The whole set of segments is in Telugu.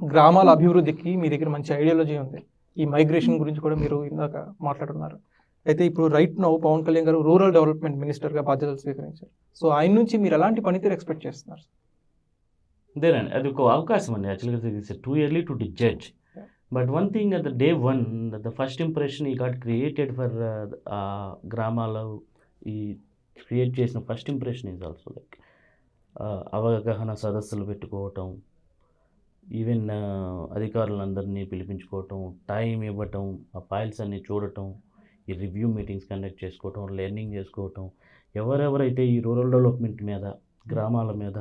గ్రామాల అభివృద్ధికి మీ దగ్గర మంచి ఐడియాలజీ ఉంది. ఈ మైగ్రేషన్ గురించి కూడా మీరు ఇందాక మాట్లాడుతున్నారు. అయితే ఇప్పుడు రైట్ నౌ పవన్ కళ్యాణ్ గారు రూరల్ డెవలప్మెంట్ మినిస్టర్గా బాధ్యతలు స్వీకరించారు. సో ఆయన నుంచి మీరు ఎలాంటి పనితీరు ఎక్స్పెక్ట్ చేస్తున్నారు? అదేనండి అది ఒక అవకాశం అండి. యాక్చువల్గా it's too early to the judge but one thing at the day one the first impression we got created for గ్రామాల్లో ఈ క్రియేట్ చేసిన first impression is also like అవగాహన సదస్సులు పెట్టుకోవటం ఈవెన్ అధికారులందరినీ పిలిపించుకోవటం టైం ఇవ్వటం ఆ ఫైల్స్ అన్ని చూడటం ఈ రివ్యూ మీటింగ్స్ కండక్ట్ చేసుకోవటం లెర్నింగ్ చేసుకోవటం ఎవరెవరైతే ఈ రూరల్ డెవలప్మెంట్ మీద గ్రామాల మీద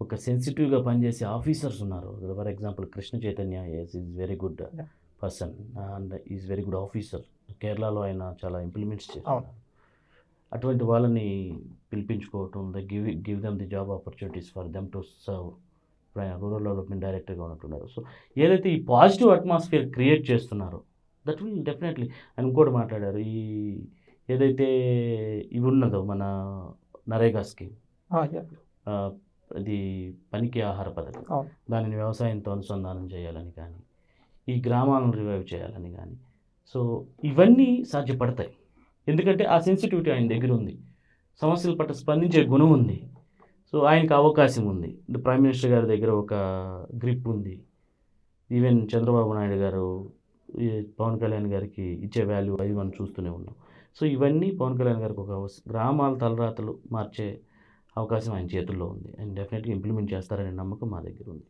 ఒక సెన్సిటివ్గా పనిచేసే ఆఫీసర్స్ ఉన్నారు for example Krishna Chaitanya S is very good. Person and is very good officer. కేరళలో ఆయన చాలా ఇంప్లిమెంట్స్ చేస్తున్నారు. అటువంటి వాళ్ళని పిలిపించుకోవటం the give give them the job opportunities for them to serve rural development డైరెక్టర్గా ఉన్నట్టున్నారు. సో ఏదైతే ఈ పాజిటివ్ అట్మాస్ఫియర్ క్రియేట్ చేస్తున్నారో దట్ విల్ డెఫినెట్లీ ఆయన ఇంకోటి మాట్లాడారు ఈ ఏదైతే ఇవి ఉన్నదో మన నరేగా స్కీమ్ ఇది పనికి ఆహార పథకం. దానిని వ్యవసాయంతో అనుసంధానం చేయాలని కానీ ఈ గ్రామాలను రివైవ్ చేయాలని కానీ. సో ఇవన్నీ సాధ్యపడతాయి. ఎందుకంటే ఆ సెన్సిటివిటీ ఆయన దగ్గర ఉంది. సమస్యల పట్ల స్పందించే గుణం ఉంది. సో ఆయనకు అవకాశం ఉంది. ప్రైమ్ మినిస్టర్ గారి దగ్గర ఒక గ్రిప్ ఉంది. ఈవెన్ చంద్రబాబు నాయుడు గారు పవన్ కళ్యాణ్ గారికి ఇచ్చే వాల్యూ అవి మనం చూస్తూనే ఉన్నాం. సో ఇవన్నీ పవన్ కళ్యాణ్ గారికి ఒక గ్రామాల తలరాతలు మార్చే అవకాశం ఆయన చేతుల్లో ఉంది. అండ్ డెఫినెట్గా ఇంప్లిమెంట్ చేస్తారనే నమ్మకం మా దగ్గర ఉంది.